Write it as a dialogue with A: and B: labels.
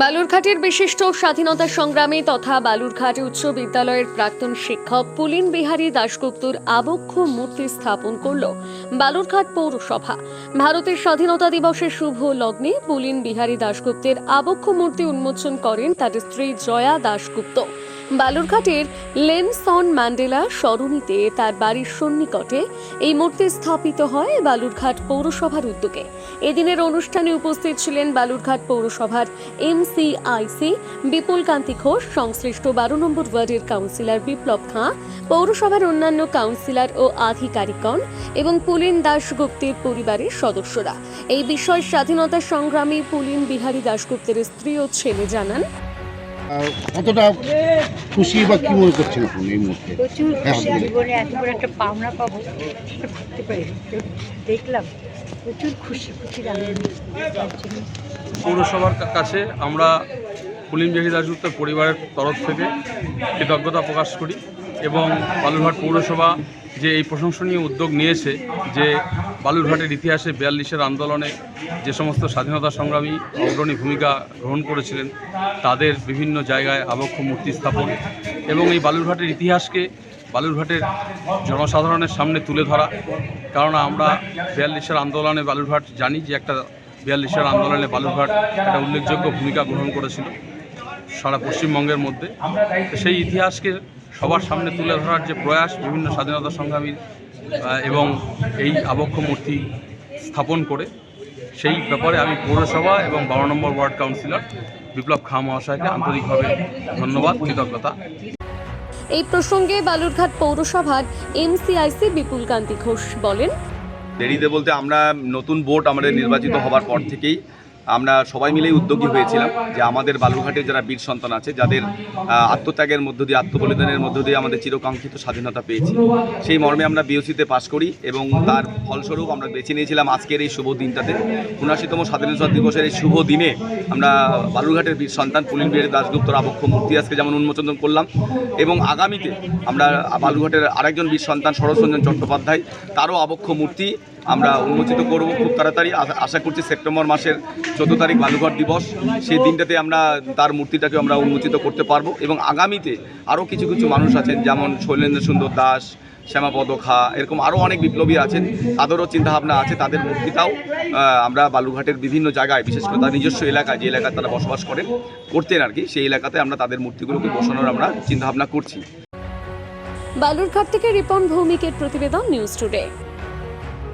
A: বালুরঘাটের বিশিষ্ট স্বাধীনতা সংগ্রামী তথা বালুরঘাট উচ্চ বিদ্যালয়ের প্রাক্তন শিক্ষক পুলিন বিহারী দাশগুপ্তর আবক্ষ মূর্তি স্থাপন করল বালুরঘাট পৌরসভা। ভারতের স্বাধীনতা দিবসের শুভ লগ্নে পুলিন বিহারী দাশগুপ্তের আবক্ষ মূর্তি উন্মোচন করেন তার স্ত্রী জয়া দাশগুপ্ত। বালুরঘাটের লেনসন ম্যান্ডেলা সরণিতে তার বাড়ির সন্নিকটে এই মূর্তি স্থাপিত হয় বালুরঘাট পৌরসভার উদ্যোগে। এদিনের অনুষ্ঠানে উপস্থিত ছিলেন বালুরঘাট পৌরসভার এমসিআইসি বিপুল কান্তি ঘোষ, সংশ্লিষ্ট বারো নম্বর ওয়ার্ডের কাউন্সিলর বিপ্লব খাঁ, পৌরসভার অন্যান্য কাউন্সিলর ও আধিকারিকগণ এবং পুলিন দাশগুপ্তের পরিবারের সদস্যরা। এই বিষয়ে স্বাধীনতা সংগ্রামী পুলিন বিহারী দাশগুপ্তের স্ত্রী ও ছেলে জানান
B: কতটা খুশি বা কি মনে করছেন আপনি এই মুহূর্তে?
C: প্রচুর
B: হ্যাঁ,
C: খুশি। জীবনে এত বড় একটা পাওনা পাবো পারি। দেখলাম প্রচুর খুশি খুশি আনন্দ।
D: পৌরসভার কাছে আমরা পুলিন বিহারী দাসগুপ্তের পরিবারের তরফ থেকে কৃতজ্ঞতা প্রকাশ করি এবং বালুরঘাট পৌরসভা যে এই প্রশংসনীয় উদ্যোগ নিয়েছে যে বালুরঘাটের ইতিহাসে বিয়াল্লিশের আন্দোলনে যে সমস্ত স্বাধীনতা সংগ্রামী অগ্রণী ভূমিকা গ্রহণ করেছিলেন, তাদের বিভিন্ন জায়গায় আবক্ষ মূর্তি স্থাপন এবং এই বালুরঘাটের ইতিহাসকে বালুরঘাটের জনসাধারণের সামনে তুলে ধরা। কারণ আমরা বিয়াল্লিশের আন্দোলনে বালুরঘাট জানি যে একটা বিয়াল্লিশের আন্দোলনে বালুরঘাট একটা উল্লেখযোগ্য ভূমিকা গ্রহণ করেছিল সারা পশ্চিমবঙ্গের মধ্যে। সেই ইতিহাসকে সবার সামনে তুলে ধরার যে প্রয়াস বিভিন্ন স্বাধীনতা সংগ্রামীর এবং এই আবক্ষ মূর্তি স্থাপন করে সেই ব্যাপারে আমি পৌরসভা এবং বারো number ward councillor Biplab Khan মহাশয়কে আন্তরিকভাবে ধন্যবাদ কৃতজ্ঞতা।
A: এই প্রসঙ্গে বালুরঘাট পৌরসভার এমসিআইসি বিপুল কান্তি ঘোষ বলেন
E: দেরিতে বলতে আমরা নতুন বোর্ড আমাদের নির্বাচিত হবার পর থেকেই আমরা সবাই মিলেই উদ্যোগী হয়েছিলাম যে আমাদের বালুরঘাটে যারা বীর সন্তান আছে, যাদের আত্মত্যাগের মধ্য দিয়ে, আত্মবলিদানের মধ্য দিয়ে আমাদের চিরকাঙ্ক্ষিত স্বাধীনতা পেয়েছি। সেই মর্মে আমরা বিওসিতে পাশ করি এবং তার ফলস্বরূপ আমরা বেছে নিয়েছিলাম আজকের এই শুভ দিনটাতে। উনআশিতম স্বাধীনতা দিবসের এই শুভ দিনে আমরা বালুরঘাটের বীর সন্তান পুলিন বিহারী দাসগুপ্তর আবক্ষ মূর্তি আজকে যেমন উন্মোচন করলাম এবং আগামীতে আমরা বালুরঘাটের আরেকজন বীর সন্তান শরৎরঞ্জন চট্টোপাধ্যায়, তারও আবক্ষ মূর্তি আমরা উন্মোচিত করব। খুব তাড়াতাড়ি আশা- করছি সেপ্টেম্বর মাসের চোদ্দ তারিখ বালুঘাট দিবস। সেই দিনটাতে আমরা তার মূর্তিটাকে আমরা উন্মোচিত করতে পারব এবং আগামীতে আরও কিছু কিছু মানুষ আছেন, যেমন শৈলেন্দ্র সুন্দর দাস, শ্যামাপদ খা, এরকম আরও অনেক বিপ্লবী আছেন। তাদেরও চিন্তাভাবনা আছে, তাদের মূর্তিটাও আমরা বালুঘাটের বিভিন্ন জায়গায়, বিশেষ করে তার নিজস্ব এলাকায় যে এলাকায় তারা বসবাস করেন, করতেন আর কি, সেই এলাকাতে আমরা তাদের মূর্তিগুলোকে বসানোর আমরা চিন্তাভাবনা করছি।
A: বালুরঘাট থেকে রিপন ভৌমিকের প্রতিবেদন নিউজ টুডে।